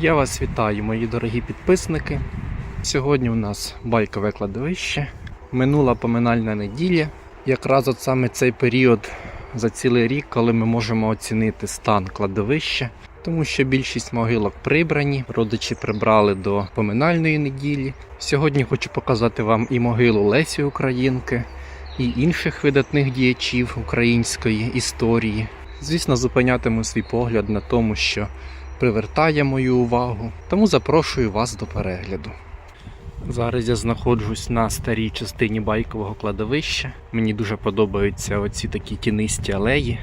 Я вас вітаю, мої дорогі підписники. Сьогодні у нас байкове кладовище. Минула поминальна неділя. Якраз от саме цей період за цілий рік, коли ми можемо оцінити стан кладовища, тому що більшість могилок прибрані, родичі прибрали до поминальної неділі. Сьогодні хочу показати вам і могилу Лесі Українки, і інших видатних діячів української історії. Звісно, зупинятиму свій погляд на тому, що привертає мою увагу, тому запрошую вас до перегляду. Зараз я знаходжусь на старій частині байкового кладовища. Мені дуже подобаються оці такі тінисті алеї.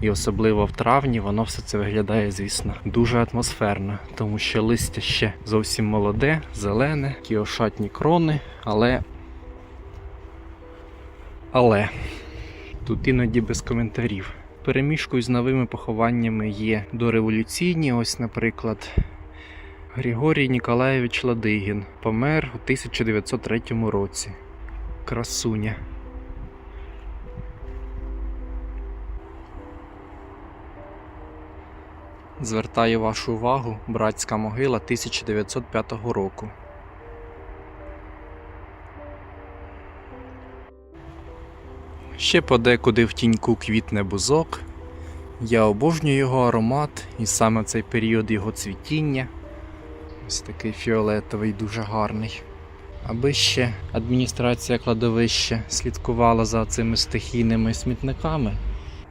І особливо в травні воно все це виглядає, звісно, дуже атмосферно, тому що листя ще зовсім молоде, зелене, ті ошатні крони, але. Але тут іноді без коментарів. Перемішкою з новими похованнями є дореволюційні, ось, наприклад, Григорій Ніколаєвич Ладигін помер у 1903 році. Красуня. Звертаю вашу увагу братська могила 1905 року. Ще подекуди в тіньку квітне бузок. Я обожнюю його аромат і саме цей період його цвітіння. Ось такий фіолетовий, дуже гарний. Аби ще адміністрація кладовища слідкувала за цими стихійними смітниками.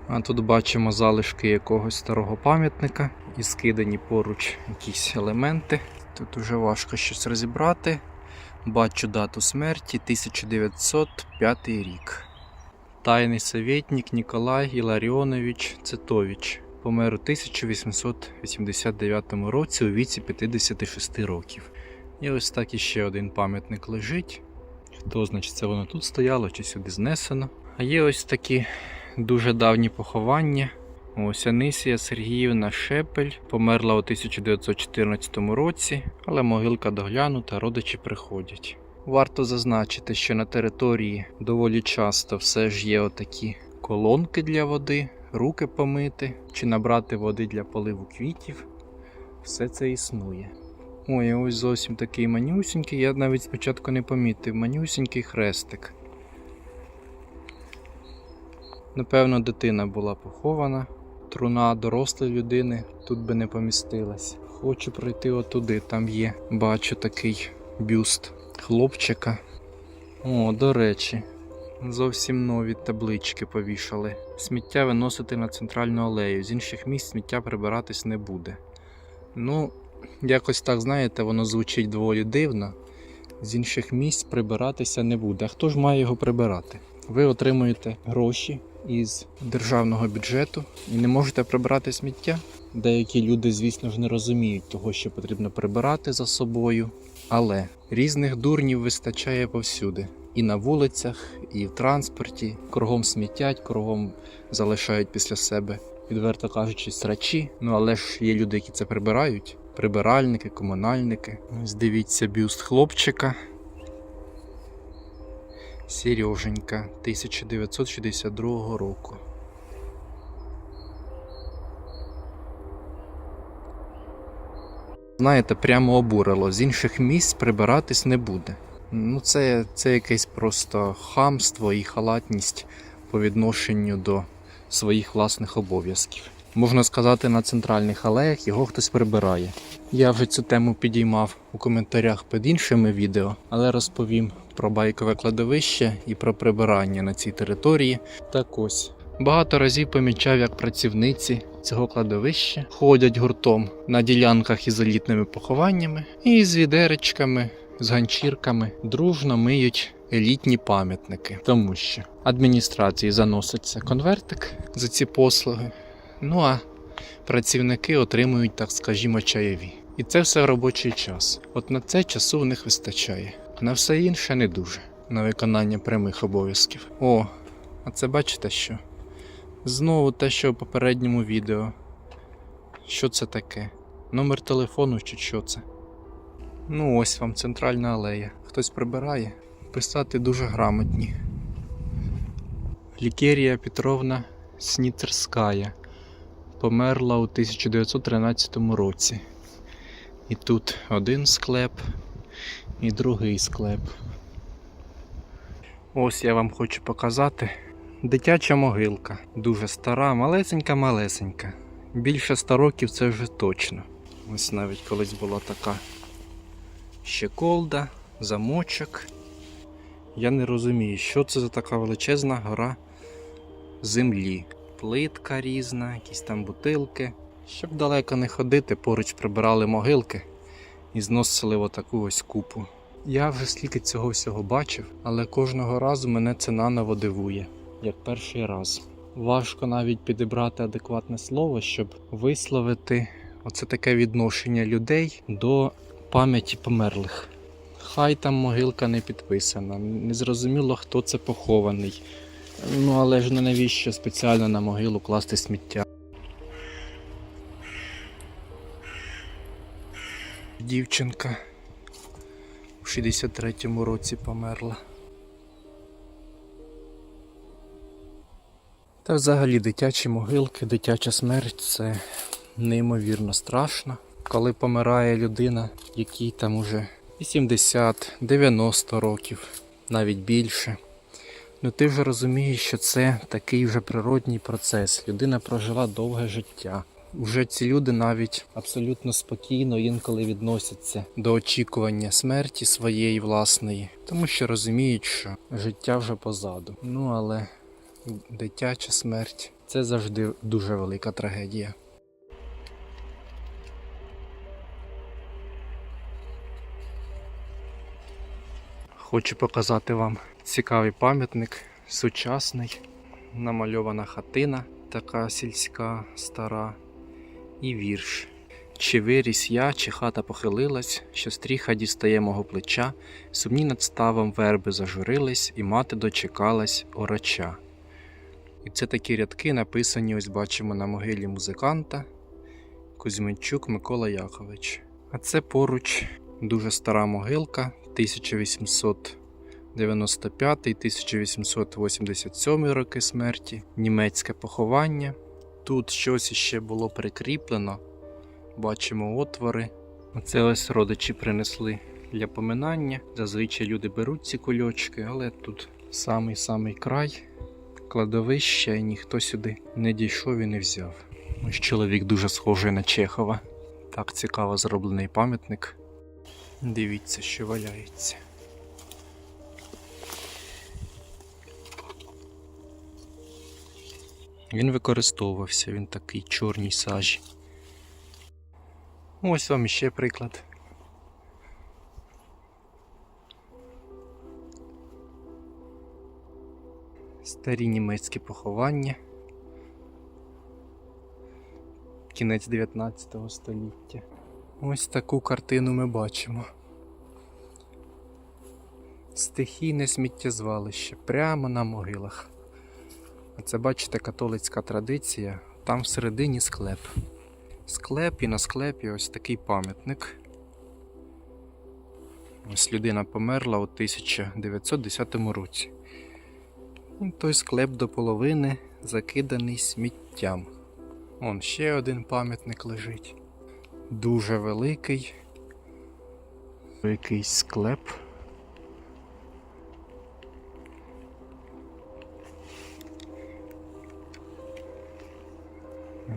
А тут бачимо залишки якогось старого пам'ятника і скидані поруч якісь елементи. Тут уже важко щось розібрати. Бачу дату смерті 1905 рік. Тайний советник Ніколай Іларіонович Цитович помер у 1889 році у віці 56 років. І ось так іще один пам'ятник лежить. Хто значить, це воно тут стояло чи сюди знесено. А є ось такі дуже давні поховання. Ось Анисія Сергіївна Шепель померла у 1914 році, але могилка доглянута, родичі приходять. Варто зазначити, що на території доволі часто все ж є отакі колонки для води, руки помити чи набрати води для поливу квітів. Все це існує. Ой, ось зовсім такий манюсінький, я навіть спочатку не помітив, манюсінький хрестик. Напевно, дитина була похована, труна дорослої людини тут би не помістилась. Хочу пройти отуди, там є, бачу такий бюст хлопчика. О, до речі, зовсім нові таблички повішали. Сміття виносити на центральну алею. З інших місць сміття прибиратись не буде. Ну, якось так, знаєте, воно звучить доволі дивно. З інших місць прибиратися не буде. А хто ж має його прибирати? Ви отримуєте гроші із державного бюджету і не можете прибирати сміття. Деякі люди, звісно ж, не розуміють того, що потрібно прибирати за собою. Але різних дурнів вистачає повсюди. І на вулицях, і в транспорті. Кругом смітять, кругом залишають після себе, відверто кажучи, срачі. Ну але ж є люди, які це прибирають. Прибиральники, комунальники. Ось дивіться бюст хлопчика. Сереженька 1962 року. Знаєте, прямо обурило. З інших місць прибиратись не буде. Ну, це, це якесь просто хамство і халатність по відношенню до своїх власних обов'язків. Можна сказати, на центральних алеях його хтось прибирає. Я вже цю тему підіймав у коментарях під іншими відео, але розповім про байкове кладовище і про прибирання на цій території. Так ось. Багато разів помічав, як працівниці цього кладовища ходять гуртом на ділянках із елітними похованнями і з відеречками, з ганчірками дружно миють елітні пам'ятники, тому що адміністрації заноситься конвертик за ці послуги. Ну а працівники отримують, так скажімо, чайові. І це все в робочий час. От на це часу в них вистачає. На все інше не дуже. На виконання прямих обов'язків. О, а це бачите що? Знову те, що в попередньому відео. Що це таке? Номер телефону чи що це? Ну, ось вам центральна алея. Хтось прибирає. Писати дуже грамотні. Лікерія Петровна Сніцерская померла у 1913 році. І тут один склеп, і другий склеп. Ось я вам хочу показати дитяча могилка. Дуже стара, малесенька-малесенька. Більше ста років це вже точно. Ось навіть колись була така щеколда, замочок. Я не розумію, що це за така величезна гора землі. Плитка різна, якісь там бутилки. Щоб далеко не ходити, поруч прибирали могилки і зносили отаку ось купу. Я вже скільки цього всього бачив, але кожного разу мене це наново дивує, як перший раз. Важко навіть підібрати адекватне слово, щоб висловити оце таке відношення людей до пам'яті померлих. Хай там могилка не підписана, незрозуміло, хто це похований. Ну але ж не навіщо спеціально на могилу класти сміття. Дівчинка у 63-му році померла. Та взагалі дитячі могилки, дитяча смерть це неймовірно страшно. Коли помирає людина, якій там уже 80-90 років, навіть більше. Ну ти вже розумієш, що це такий вже природній процес. Людина прожила довге життя. Вже ці люди навіть абсолютно спокійно інколи відносяться до очікування смерті своєї власної, тому що розуміють, що життя вже позаду. Ну але дитяча смерть це завжди дуже велика трагедія. Хочу показати вам цікавий пам'ятник, сучасний, намальована хатина, така сільська, стара, і вірш. Чи виріс я, чи хата похилилась, що стріха дістає мого плеча, сумні над ставом верби зажурились, і мати дочекалась орача. І це такі рядки написані, ось бачимо на могилі музиканта Кузьменчук Микола Якович. А це поруч дуже стара могилка 1895-1887 роки смерті, німецьке поховання. Тут щось іще було прикріплено. Бачимо отвори. Оце ось родичі принесли для поминання. Зазвичай люди беруть ці кульочки, але тут самий-самий край кладовища, і ніхто сюди не дійшов і не взяв. Ось чоловік дуже схожий на Чехова. Так цікаво зроблений пам'ятник. Дивіться, що валяється. Він використовувався, він такий чорній сажі. Ось вам ще приклад. Старі німецькі поховання. Кінець 19 століття. Ось таку картину ми бачимо. Стихійне сміттєзвалище прямо на могилах. А це, бачите, католицька традиція. Там всередині склеп. Склеп і на склепі ось такий пам'ятник. Ось людина померла у 1910 році. І той склеп до половини закиданий сміттям. Он ще один пам'ятник лежить. Дуже великий. Якийсь склеп.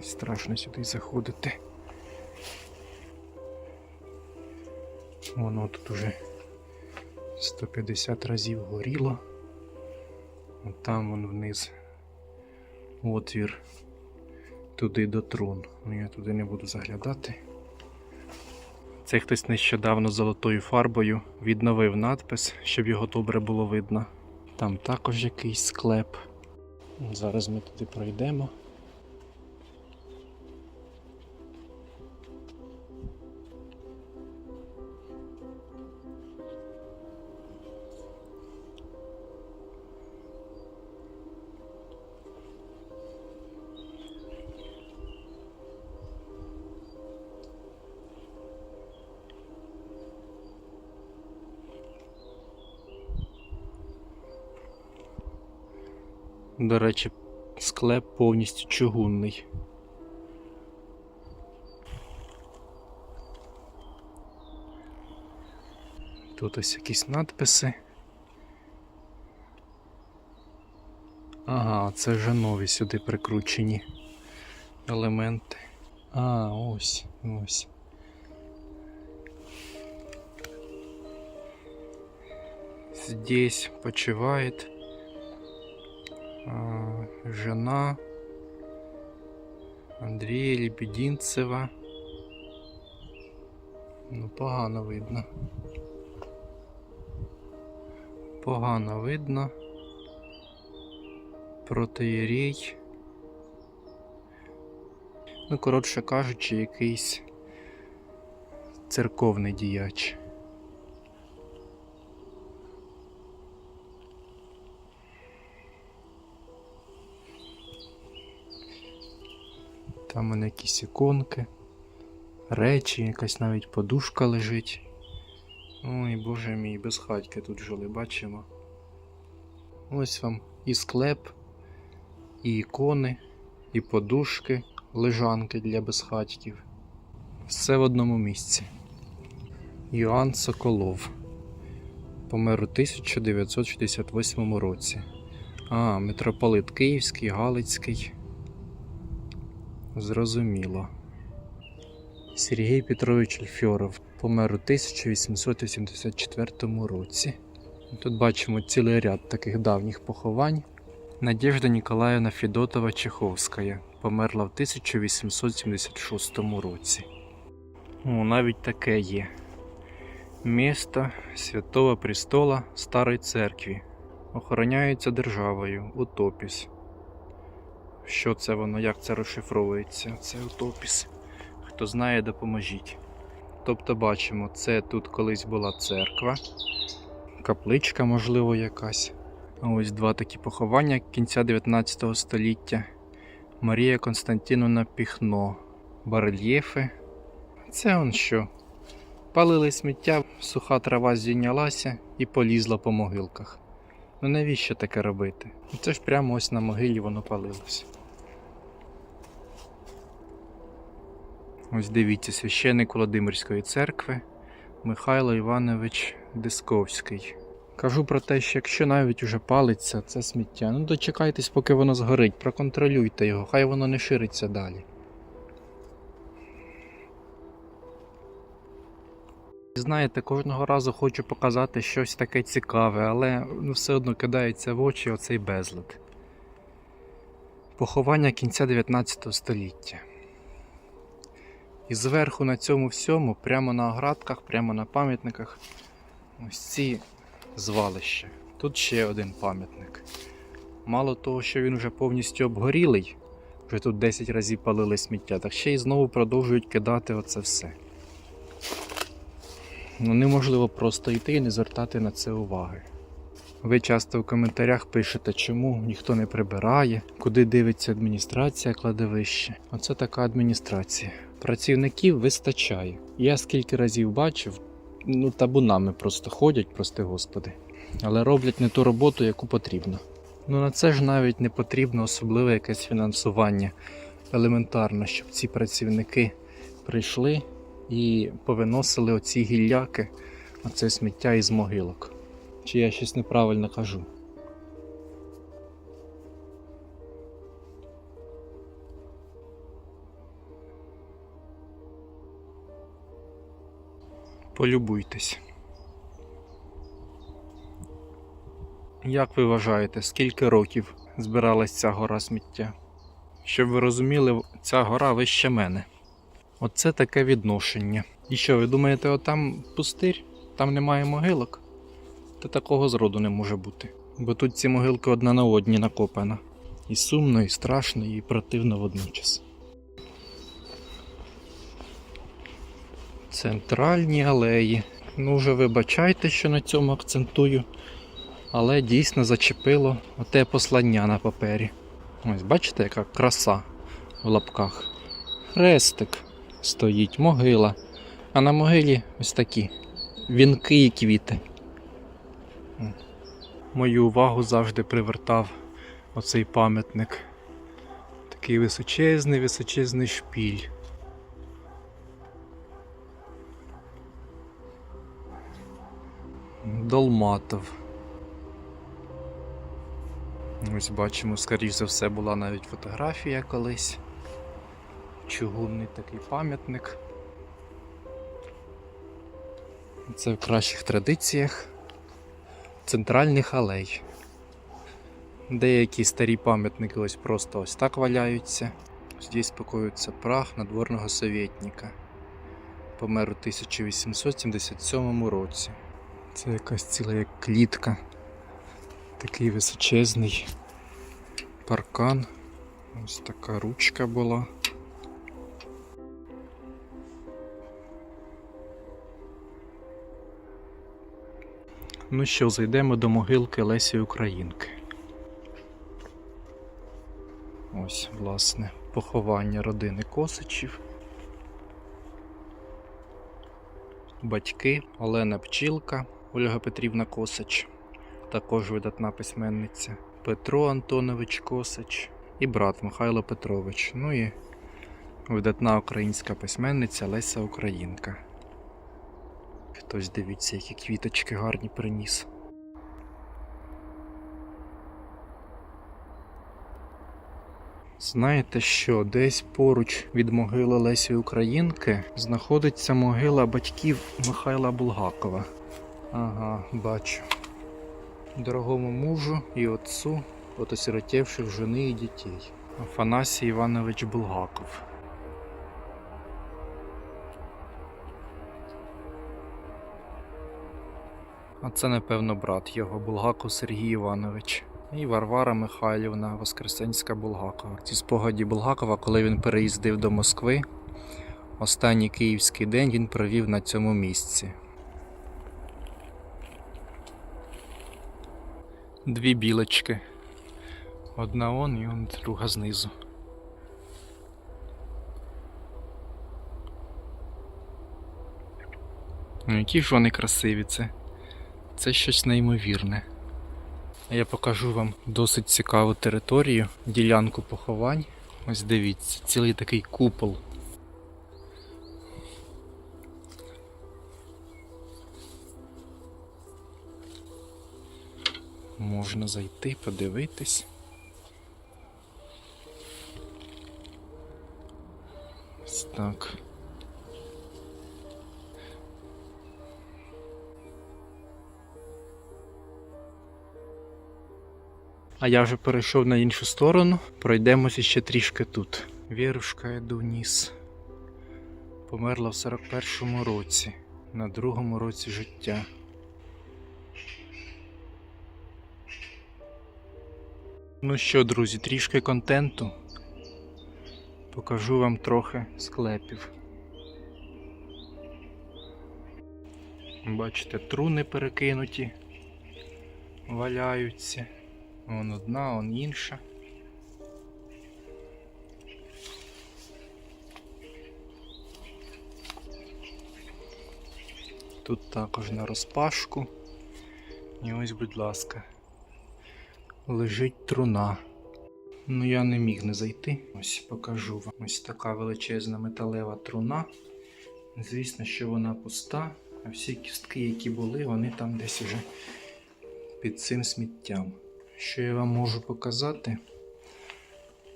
Страшно сюди заходити. Воно тут уже 150 разів горіло. От там вон вниз отвір туди до трон. Ну я туди не буду заглядати. Це хтось нещодавно золотою фарбою відновив надпис, щоб його добре було видно. Там також якийсь склеп. Зараз ми туди пройдемо. До речі, склеп повністю чугунний. Тут ось якісь надписи. Ага, це вже нові сюди прикручені елементи. А, ось, ось. Здесь почивает жена Андрея Лебединцева. Ну, погано видно. Погано видно. Протиєрей. Ну, коротше кажучи, якийсь церковний діяч. Там у мене якісь іконки, речі, якась навіть подушка лежить. Ой, боже мій, без хатьки тут жили, бачимо. Ось вам і склеп, і ікони, і подушки, лежанки для безхатьків. Все в одному місці. Йоанн Соколов. Помер у 1968 році. А, митрополит Київський, Галицький. Зрозуміло. Сергій Петрович Альфьоров помер у 1884 році. Тут бачимо цілий ряд таких давніх поховань. Надежда Ніколаївна Федотова Чеховська померла в 1876 році. О, навіть таке є. Місто Святого Престола Старої Церкви. Охороняється державою. Утопіс. Що це воно, як це розшифровується? Це утопіс. Хто знає, допоможіть. Тобто бачимо, це тут колись була церква, капличка, можливо, якась. Ось два такі поховання кінця 19 століття. Марія Константиновна Піхно. Барельєфи. Це он що? Палили сміття, суха трава зійнялася і полізла по могилках. Ну навіщо таке робити? Це ж прямо ось на могилі воно палилося. Ось дивіться, священник Володимирської церкви Михайло Іванович Дисковський. Кажу про те, що якщо навіть уже палиться це сміття, ну дочекайтесь, поки воно згорить, проконтролюйте його, хай воно не шириться далі. Знаєте, кожного разу хочу показати щось таке цікаве, але ну, все одно кидається в очі оцей безлад. Поховання кінця 19 століття. І зверху на цьому всьому, прямо на оградках, прямо на пам'ятниках, ось ці звалища. Тут ще один пам'ятник. Мало того, що він вже повністю обгорілий, вже тут 10 разів палили сміття, так ще й знову продовжують кидати оце все. Ну, неможливо просто йти і не звертати на це уваги. Ви часто в коментарях пишете, чому ніхто не прибирає, куди дивиться адміністрація кладовище. Оце така адміністрація. Працівників вистачає. Я скільки разів бачив, ну табунами просто ходять, прости господи, але роблять не ту роботу, яку потрібно. Ну на це ж навіть не потрібно особливе якесь фінансування. Елементарно, щоб ці працівники прийшли і повиносили оці гілляки, оце сміття із могилок. Чи я щось неправильно кажу? Полюбуйтесь. Як ви вважаєте, скільки років збиралась ця гора сміття? Щоб ви розуміли, ця гора вище мене. Оце таке відношення. І що, ви думаєте, отам пустир? Там немає могилок? Та такого зроду не може бути. Бо тут ці могилки одна на одній накопана. І сумно, і страшно, і противно водночас. Центральні алеї. Ну, вже вибачайте, що на цьому акцентую. Але дійсно зачепило оте послання на папері. Ось бачите, яка краса в лапках. Хрестик стоїть, могила. А на могилі ось такі вінки і квіти. Мою увагу завжди привертав оцей пам'ятник. Такий височезний, височезний шпіль. Долматов. Ось бачимо, скоріш за все, була навіть фотографія колись. Чугунний такий пам'ятник. Це в кращих традиціях центральних алей. Деякі старі пам'ятники ось просто ось так валяються. Здесь покоїться прах надворного советника. Помер у 1877 році. Це якась ціла як клітка. Такий височезний паркан. Ось така ручка була. Ну що, зайдемо до могилки Лесі Українки. Ось, власне, поховання родини Косичів. Батьки Олена Пчілка, Ольга Петрівна Косич, також видатна письменниця, Петро Антонович Косич і брат Михайло Петрович. Ну і видатна українська письменниця Леся Українка. Хтось дивіться, які квіточки гарні приніс. Знаєте що, десь поруч від могили Лесі Українки знаходиться могила батьків Михайла Булгакова. Ага, бачу. Дорогому мужу і отцу, от осиротевших жени і дітей. Афанасій Іванович Булгаков. А це, напевно, брат його, Булгаков Сергій Іванович. І Варвара Михайлівна Воскресенська Булгакова. Ці спогаді Булгакова, коли він переїздив до Москви, останній київський день він провів на цьому місці. Дві білочки. Одна он і он друга знизу. Ну, які ж вони красиві це. Це щось неймовірне. Я покажу вам досить цікаву територію, ділянку поховань. Ось дивіться, цілий такий купол. Можна зайти, подивитись. Ось так. А я вже перейшов на іншу сторону. Пройдемося ще трішки тут. Вірушка Едуніс померла в 41-му році, на другому році життя. Ну що, друзі, трішки контенту. Покажу вам трохи склепів. Бачите, труни перекинуті, валяються. Вон одна, вон інша. Тут також на розпашку. І ось, будь ласка, лежить труна. Ну я не міг не зайти. Ось покажу вам. Ось така величезна металева труна. Звісно, що вона пуста, а всі кістки, які були, вони там десь уже під цим сміттям. Що я вам можу показати?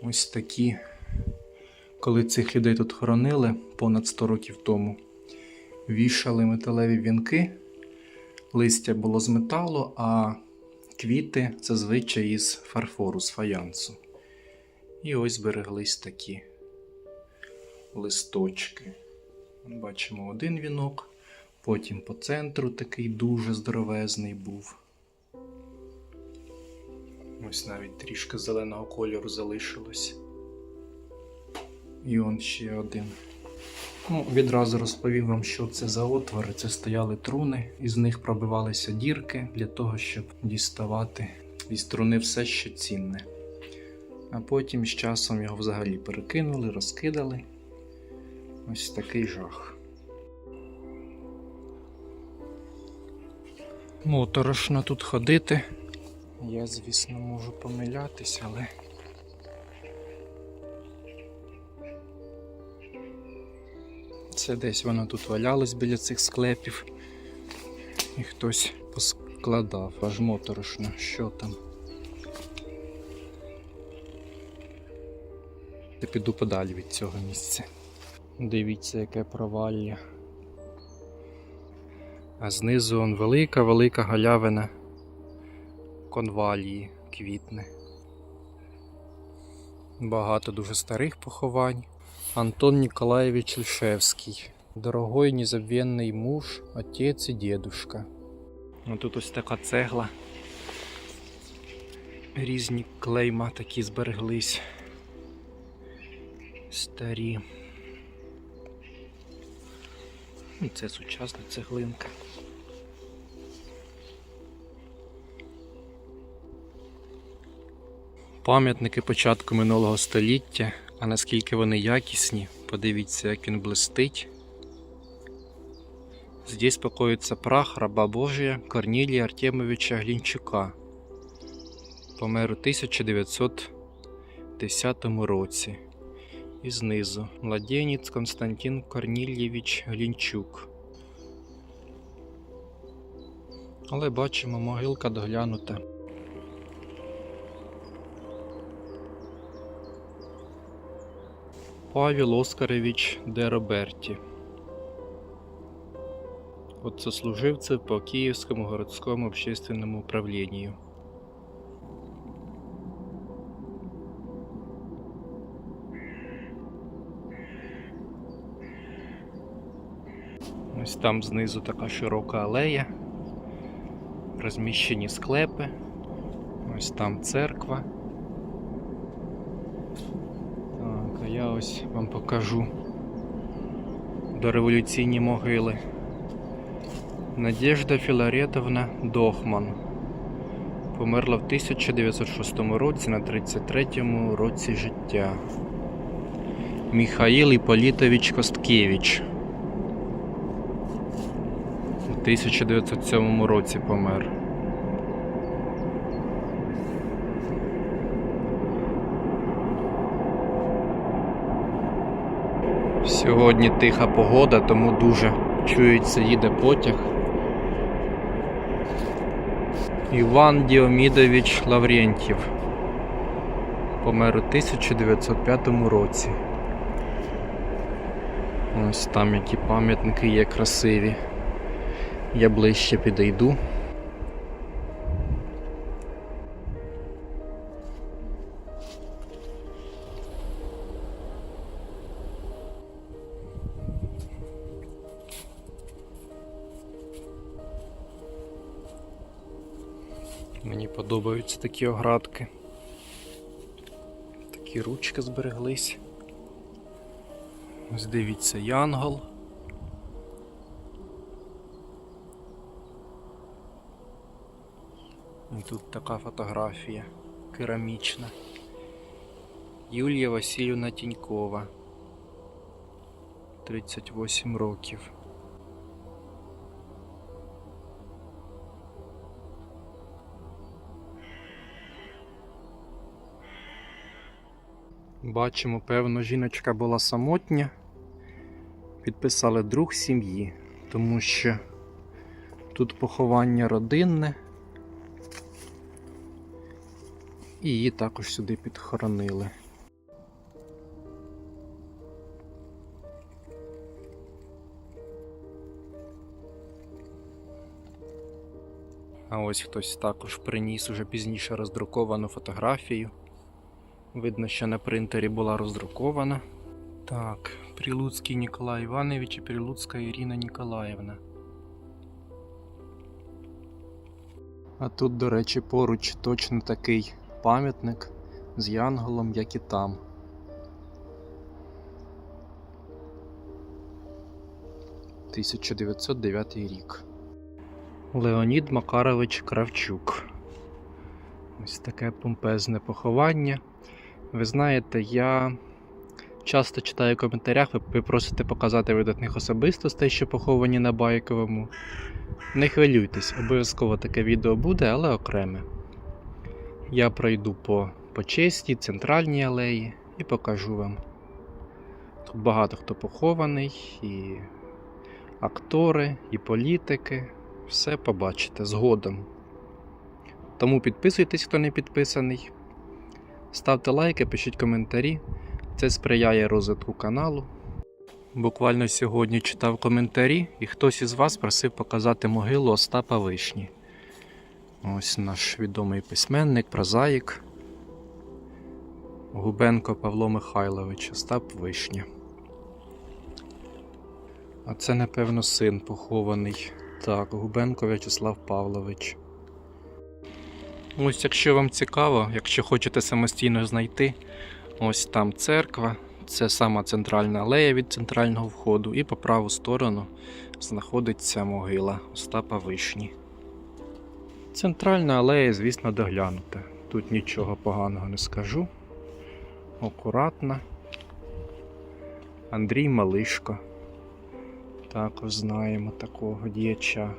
Ось такі, коли цих людей тут хоронили понад 100 років тому, вішали металеві вінки, листя було з металу, а квіти зазвичай із фарфору, з фаянсу. І ось збереглись такі листочки. Бачимо один вінок, потім по центру такий дуже здоровезний був. Ось навіть трішки зеленого кольору залишилось. І он ще один. Ну, відразу розповім вам, що це за отвори. Це стояли труни, із них пробивалися дірки для того, щоб діставати із труни все, що цінне. А потім з часом його взагалі перекинули, розкидали. Ось такий жах. Моторошно тут ходити. Я, звісно, можу помилятися, але. Це десь воно тут валялось біля цих склепів. І хтось пос- складав, аж моторошно, що там. Я піду подалі від цього місця. Дивіться, яке провалля. А знизу он велика, велика галявина конвалії квітне. Багато дуже старих поховань. Антон Ніколаєвич Льшевський. Дорогой незабвенний муж, отець і дедушка. Ну тут ось така цегла. Різні клейма такі збереглись. Старі. Ну, Це сучасна цеглинка. Пам'ятники початку минулого століття, а наскільки вони якісні, подивіться, як він блистить. Здесь покоїться прах раба Божия Корнілія Артемовича Глінчука. Помер у 1910 році. І знизу младенець Константин Корнільєвич Глінчук. Але бачимо, могилка доглянута. Павел Оскарович де Роберті. От сослуживцев по Киевскому городскому общественному управлению. Ось там знизу така широка алея, розміщені склепи, ось там церква. Так, а я ось вам покажу дореволюційні могили. Надежда Філаретовна Дохман. Померла в 1906 році на 33-му році життя. Міхаїл Іполітович Косткевич. У 1907 році помер. Сьогодні тиха погода, тому дуже чується, їде потяг. Іван Діомідович Лаврентьєв. Помер у 1905 році. Ось там які пам'ятники є красиві. Я ближче підійду. Подобаються такі оградки. Такі ручки збереглись. Ось дивіться, янгол. І тут така фотографія керамічна. Юлія Васильівна Тінькова. 38 років. Бачимо, певно, жіночка була самотня. Підписали друг сім'ї, тому що тут поховання родинне. І її також сюди підхоронили. А ось хтось також приніс уже пізніше роздруковану фотографію. Видно, що на принтері була роздрукована. Так, Прилуцький Ніколай Іванович і Прилуцька Ірина Ніколаївна. А тут, до речі, поруч точно такий пам'ятник з янголом, як і там. «1909 рік. Леонід Макарович Кравчук. Ось таке помпезне поховання. Ви знаєте, я часто читаю в коментарях, ви, просите показати видатних особистостей, що поховані на байковому. Не хвилюйтесь, обов'язково таке відео буде, але окреме. Я пройду по, по честі, центральній алеї і покажу вам. Тут багато хто похований, і актори, і політики. Все побачите згодом. Тому підписуйтесь, хто не підписаний. Ставте лайки, пишіть коментарі. Це сприяє розвитку каналу. Буквально сьогодні читав коментарі, і хтось із вас просив показати могилу Остапа Вишні. Ось наш відомий письменник, прозаїк. Губенко Павло Михайлович, Остап Вишня. А це, напевно, син похований. Так, Губенко В'ячеслав Павлович. Ось, якщо вам цікаво, якщо хочете самостійно знайти, ось там церква, це сама центральна алея від центрального входу, і по праву сторону знаходиться могила Остапа Вишні. Центральна алея, звісно, доглянута. Тут нічого поганого не скажу. Акуратна. Андрій Малишко. Також знаємо такого діяча.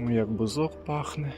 Ну, як бузок пахне.